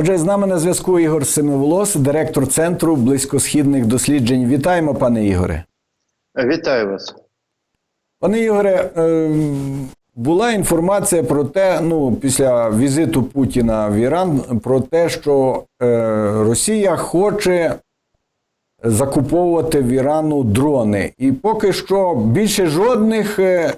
Отже, з нами на зв'язку Ігор Семиволос, директор центру близькосхідних досліджень. Вітаємо, пане Ігоре. Вітаю вас. Пане Ігоре, е, була інформація про те, ну, після візиту Путіна в Іран, про те, що е, Росія хоче закуповувати в Ірану дрони. І поки що більше жодних е,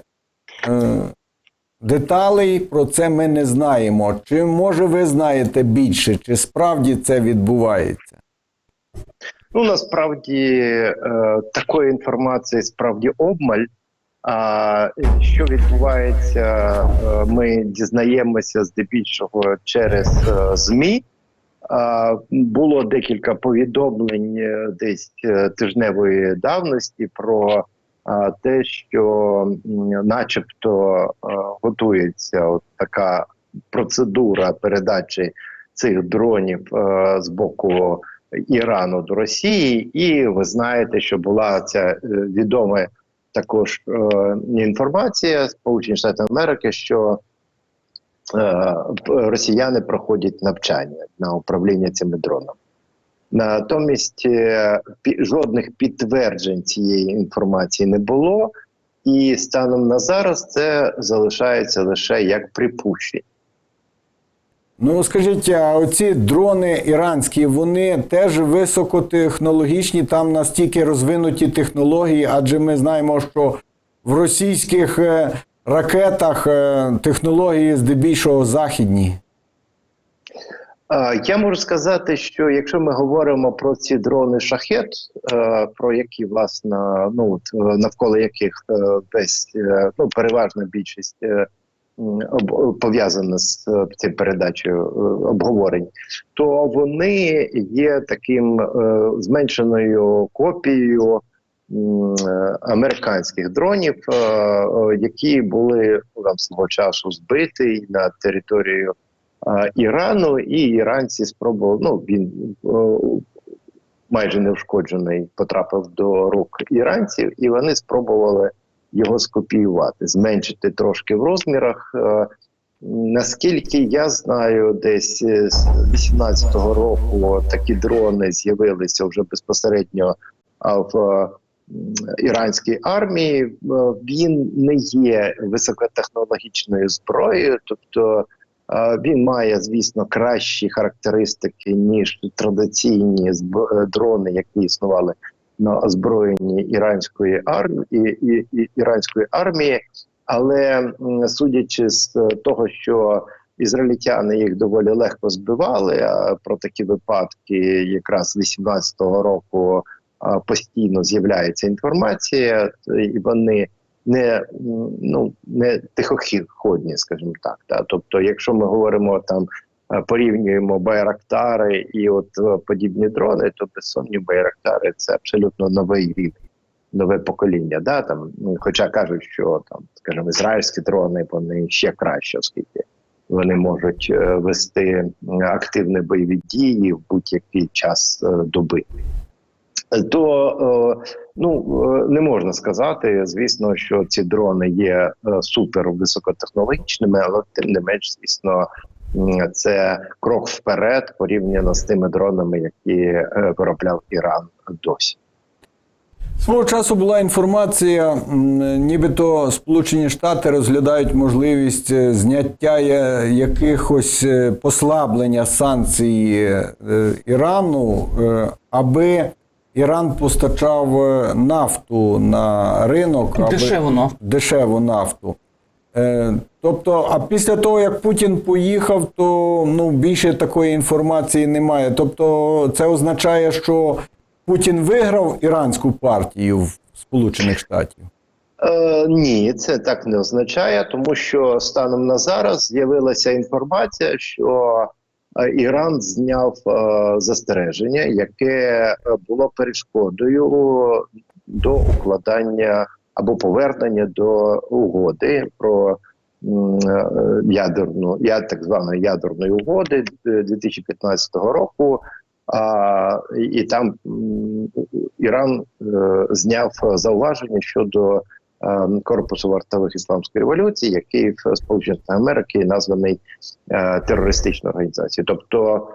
деталей про це ми не знаємо. Чи може ви знаєте більше, чи справді це відбувається? Ну насправді е, такої інформації справді обмаль. А що відбувається, е, ми дізнаємося здебільшого через е, ЗМІ. Було декілька повідомлень десь тижневої давності про те, що начебто готується от така процедура передачі цих дронів з боку Ірану до Росії, і ви знаєте, що була ця е, відома також е, інформація Сполучених Штатів Америки, що е, росіяни проходять навчання на управління цими дронами. Натомість е, жодних підтверджень цієї інформації не було, і станом на зараз це залишається лише як припущення. Ну скажіть, а оці дрони іранські, вони теж високотехнологічні, там настільки розвинуті технології, адже ми знаємо, що в російських е, ракетах е, технології здебільшого західні. Я можу сказати, що якщо ми говоримо про ці дрони шахет, е, про які власне ну е, навколо яких е, десь ну переважна більшість пов'язана з цією передачею обговорень, то вони є таким зменшеною копією американських дронів, які були ну, там свого часу збиті на територію Ірану, і іранці спробували. Ну він е, майже неушкоджений потрапив до рук іранців, і вони спробували його скопіювати, зменшити трошки в розмірах. Е, Наскільки я знаю, десь е, з 18-го року такі дрони з'явилися вже безпосередньо в іранській армії. Він не є високотехнологічною зброєю, тобто Він має, звісно, кращі характеристики ніж традиційні е, дрони, які існували на озброєнні іранської армії і, і, іранської армії. Але судячи з е, того, що ізраїльтяни їх доволі легко збивали, а про такі випадки якраз з 18-го року постійно з'являється інформація, і вони не ну не тихоходні, скажімо так. Та тобто, якщо ми говоримо там. е, Порівнюємо байрактари і от е, подібні дрони, то без сумнів байрактари це абсолютно новий рівень, нове покоління. Да? Там, ну, хоча кажуть, що там, скажімо, ізраїльські дрони вони ще краще, оскільки вони можуть е, вести активні бойові дії в будь-який час доби. То е, ну е, не можна сказати, звісно, що ці дрони є е, супер високотехнологічними, але тим не менш, звісно, це крок вперед порівняно з тими дронами, які виробляв Іран досі. Свого часу була інформація, нібито Сполучені Штати розглядають можливість зняття якихось послаблення санкцій Ірану, аби Іран постачав е, нафту на ринок, аби- Дешеву нафту. дешеву нафту. Е, тобто, а після того, як Путін поїхав, то ну, більше такої інформації немає. Тобто, це означає, що Путін виграв іранську партію в Сполучених Штатів. Е, ні, це так не означає, тому що станом на зараз з'явилася інформація, що Іран зняв е, застереження, яке було перешкодою до укладання або повернення до угоди про е, ядерну я так званої ядерної угоди е, 2015 року. А, і там Іран е, зняв зауваження щодо корпусу вартових ісламської революції, який в Сполучених Америки названий е, терористичною організацією. Тобто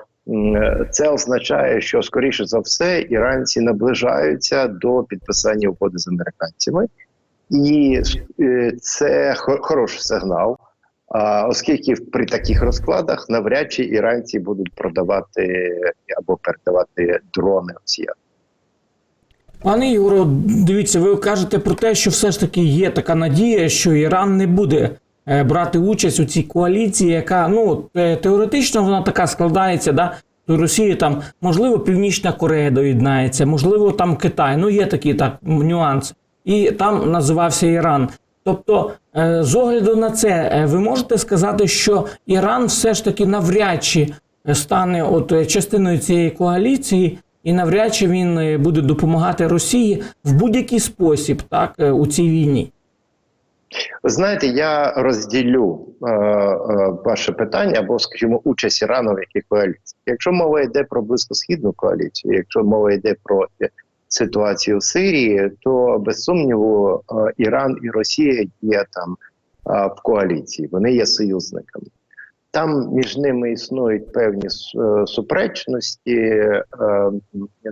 це означає, що скоріше за все іранці наближаються до підписання угоди з американцями, і е, це хороший сигнал. Оскільки при таких розкладах навряд чи іранці будуть продавати або передавати дрони росіян. Пане Ігоро, дивіться, ви кажете про те, що все ж таки є така надія, що Іран не буде е, брати участь у цій коаліції, яка ну е, теоретично вона така складається, да. До Росії там можливо Північна Корея доєднається, можливо, там Китай. Ну є такі так нюанси. І там називався Іран. Тобто, е, з огляду на це, ви можете сказати, що Іран все ж таки навряд чи стане от частиною цієї коаліції, і навряд чи він е, буде допомагати Росії в будь-який спосіб, так е, у цій війні. Знаєте, я розділю е, е, ваше питання або, скажімо, участь Ірану в якій коаліції. Якщо мова йде про близькосхідну коаліцію, якщо мова йде про е, ситуацію в Сирії, то без сумніву е, Іран і Росія є там е, в коаліції, вони є союзниками. Там між ними існують певні е, суперечності, е,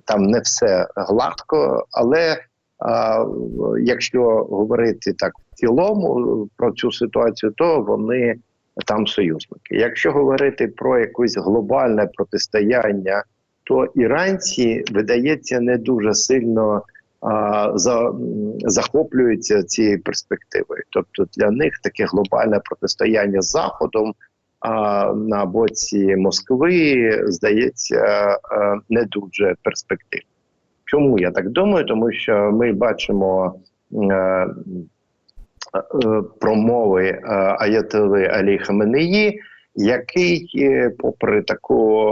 там не все гладко, але якщо говорити так в цілому е, про цю ситуацію, то вони там союзники. Якщо говорити про якесь глобальне протистояння, то іранці видається не дуже сильно за, захоплюються цією перспективою. Тобто для них таке глобальне протистояння з Заходом на боці Москви здається е, не дуже перспективним. Чому я так думаю? Тому що ми бачимо е, е, промови Аятоли Алі Хаменеї, який, попри таку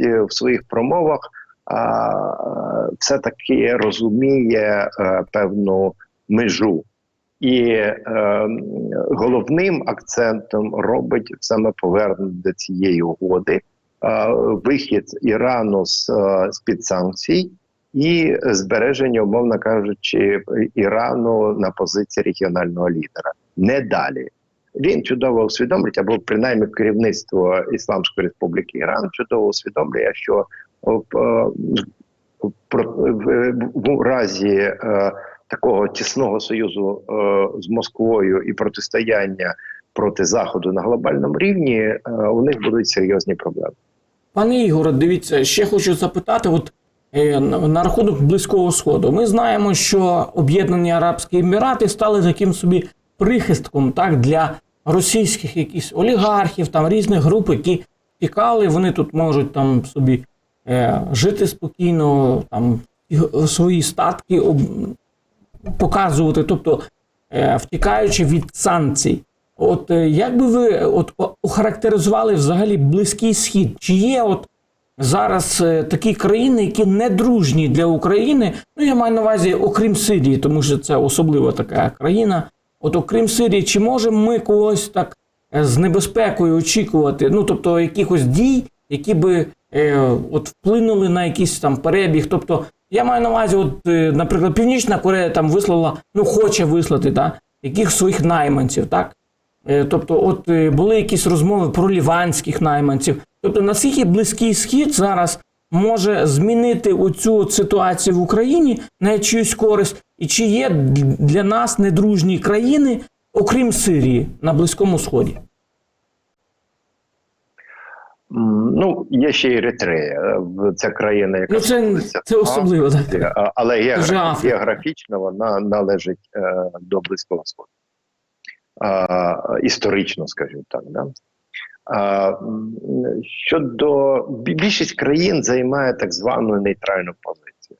е, в своїх промовах, е, все-таки розуміє певну межу. І е, головним акцентом робить саме повернення до цієї угоди, е, вихід Ірану з, е, з під санкцій і збереження, умовно кажучи, Ірану на позиції регіонального лідера. Не далі. Він чудово усвідомлює, або принаймні керівництво Ісламської Республіки Іран чудово усвідомлює, що в, е, в, в, в разі е, такого тісного союзу е, з Москвою і протистояння проти Заходу на глобальному рівні, е, у них будуть серйозні проблеми. Пане Ігоре, дивіться, ще хочу запитати: от е, на рахунок Близького Сходу. Ми знаємо, що Об'єднані Арабські Емірати стали таким собі прихистком так, для російських якісь олігархів, там різних груп, які тікали, вони тут можуть там собі е, жити спокійно, там свої статки об, показувати, тобто е, втікаючи від санкцій. От е, як би ви от охарактеризували взагалі близький схід? Чи є от зараз е, такі країни, які не дружні для України? Ну я маю на увазі, окрім Сирії, тому що це особлива така країна. От окрім Сирії, чи можемо ми когось так з небезпекою очікувати? Ну тобто якихось дій, які би е, от вплинули на якийсь там перебіг? Тобто, я маю на увазі, от, е, наприклад, Північна Корея там вислала, ну хоче вислати, да, яких своїх найманців, так? Е, Тобто, от е, були якісь розмови про ліванських найманців. Тобто, наскільки близький схід зараз може змінити оцю ситуацію в Україні на чиюсь користь, і чи є для нас недружні країни, окрім Сирії, на Близькому Сході? Ну, є ще Еритрея, е, це країна, яка Ну, це, це особливо, так. Але географ... Географічно вона належить е, до Близького Сходу. А, історично, скажімо так. Да? М, щодо більшість країн займає так звану нейтральну позицію.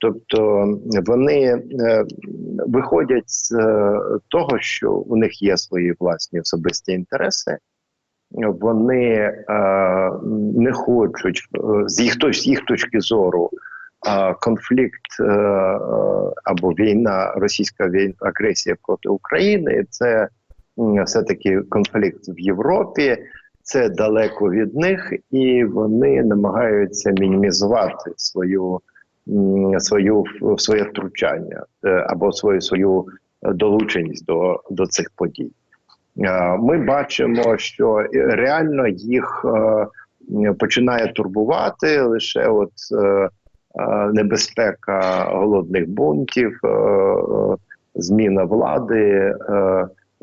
Тобто вони е, виходять з е, того, що у них є свої власні особисті інтереси, вони е, не хочуть е, з їх, з їх точки зору е, конфлікт е, або війна, російська війна, агресія проти України це все-таки конфлікт в Європі. Це далеко від них, і вони намагаються мінімізувати свою свою своє втручання або свою свою долученість до, до цих подій. Е, Ми бачимо, що реально їх е, починає турбувати лише от е, небезпека голодних бунтів, зміна влади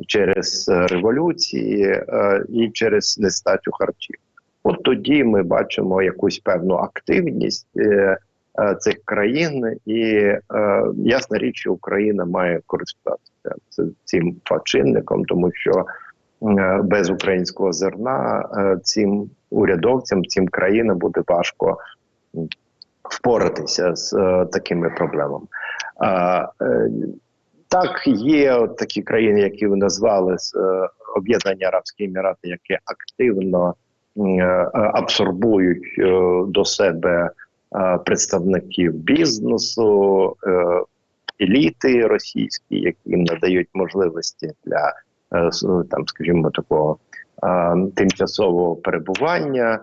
через революції і через нестачу харчів. От тоді ми бачимо якусь певну активність цих країн, і ясна річ, що Україна має користуватися ц- цим чинником, тому що е, без українського зерна е, цим урядовцям, цим країнам буде важко впоратися з е, такими проблемами. Так, є такі країни, які ви назвали з Об'єднані Арабські Емірати, які активно абсорбують до себе представників бізнесу, еліти російські, які їм надають можливості для е, там, скажімо, такого е, тимчасового перебування.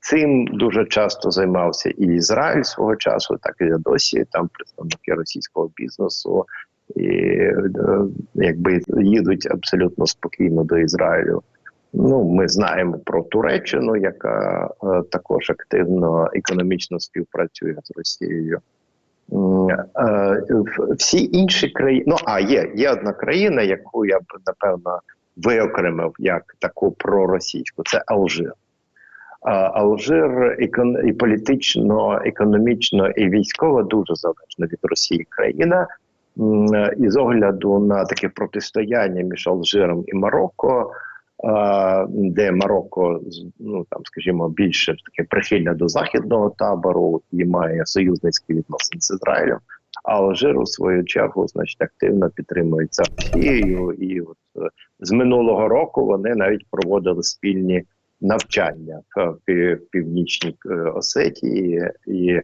Цим дуже часто займався і Ізраїль свого часу, так і досі там представники російського бізнесу, і е, якби їдуть абсолютно спокійно до Ізраїлю. Ну, ми знаємо про Туреччину, яка е, також активно економічно співпрацює з Росією. Е, в- Всі інші країни, ну а є, є одна країна, яку я б напевно виокремив як таку проросійську, це Алжир. Алжир і політично, економічно і військово дуже залежна від Росії країна. І з огляду на таке протистояння між Алжиром і Марокко, де Марокко ну там, скажімо, більше таке прихильне до західного табору і має союзницькі відносини з Ізраїлем. А Алжир у свою чергу значить активно підтримується Росією, і от е, з минулого року вони навіть проводили спільні навчання в північній е, Осетії, і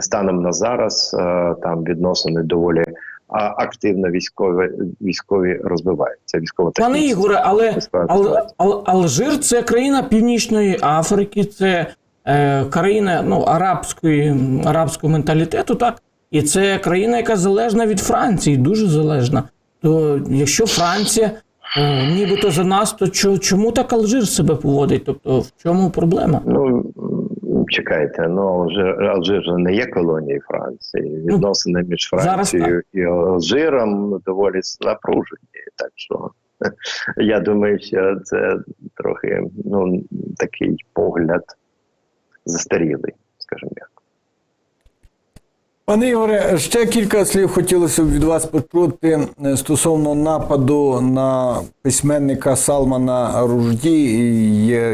станом на зараз е, там відносини доволі активно військові військові розвиваються. Військово Пане Ігоре, але Ал, Ал, Алжир це країна Північної Африки, це е, країна ну, арабської, арабського менталітету, так? І це країна, яка залежна від Франції, дуже залежна. То якщо Франція е, нібито за нас, то чо- чому так Алжир себе поводить? Тобто в чому проблема? Ну чекайте, ну Алжир, Алжир же не є колонією Франції. Відносини між Францією і Алжиром доволі напружені. Так що я думаю, що це трохи ну такий погляд застарілий, скажімо. Пане Ігоре, ще кілька слів хотілося б від вас почути е, стосовно нападу на письменника Салмана Ружді,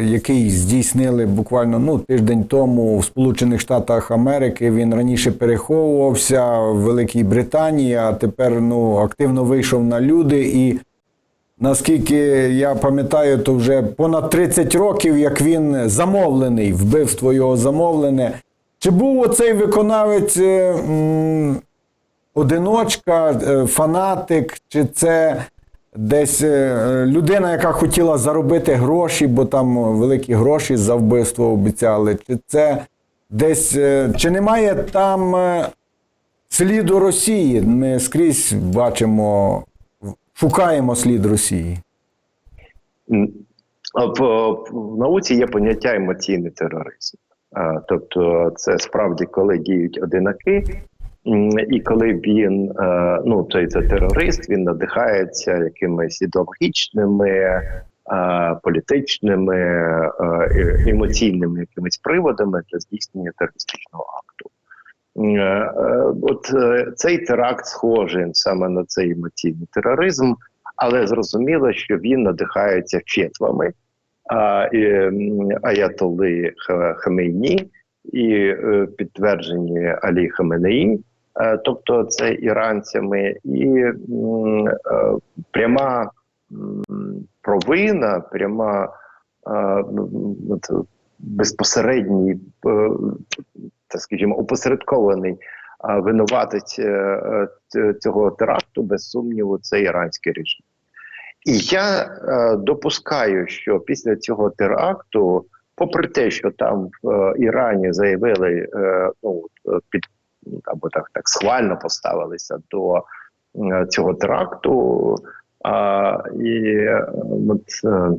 який здійснили буквально ну, тиждень тому в Сполучених Штатах Америки. Він раніше переховувався в Великій Британії, а тепер ну, активно вийшов на люди. І наскільки я пам'ятаю, то вже понад 30 років, як він замовлений, вбивство його замовлене. Чи був оцей виконавець е, одиночка, е, фанатик, чи це десь е, людина, яка хотіла заробити гроші, бо там великі гроші за вбивство обіцяли? Чи це десь чи немає там сліду Росії? Ми скрізь бачимо, шукаємо слід Росії. В науці є поняття емоційний тероризм. Тобто, це справді коли діють одинаки, і коли він, е, ну той це терорист, він надихається якимись ідеологічними, політичними, емоційними якимись приводами для здійснення терористичного акту. Е, е, От цей теракт схожий саме на цей емоційний тероризм, але зрозуміло, що він надихається фетвами Аятоли Ха- Хамейні і е, підтверджені Алі Хаменеї, тобто це іранцями, і е, пряма провина, пряма е, м, от, безпосередній, так скажімо, опосередкований винуватець цього теракту, без сумніву, це іранський режим. І я е, допускаю, що після цього теракту, попри те, що там в е, Ірані заявили, е, ну е, під або так так схвально поставилися до е, цього теракту, А, і е, е,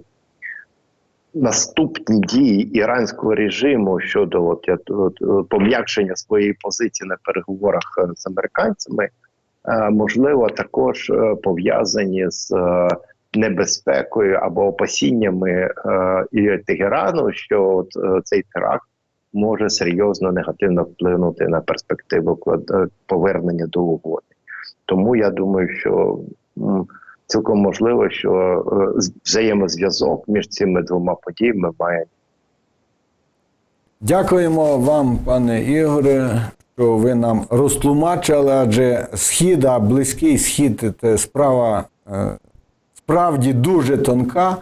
наступні дії іранського режиму щодо от, от, е, пом'якшення своєї позиції на переговорах е, з американцями, е, можливо, також е, пов'язані з е, небезпекою або опасіннями е, Тегерану, що от, е, цей теракт може серйозно негативно вплинути на перспективу е, повернення до угоди. Тому я думаю, що цілком можливо, що е, взаємозв'язок між цими двома подіями має Дякуємо вам, пане Ігоре, що ви нам розтлумачили, адже схід, а близький схід це справа е, справді дуже тонка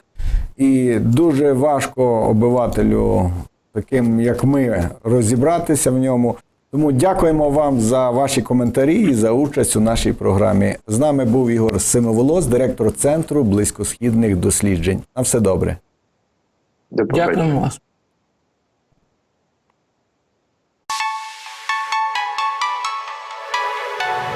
і дуже важко обивателю, таким як ми, розібратися в ньому. Тому дякуємо вам за ваші коментарі і за участь у нашій програмі. З нами був Ігор Семиволос, директор Центру близькосхідних досліджень. На все добре. до. Дякуємо вас.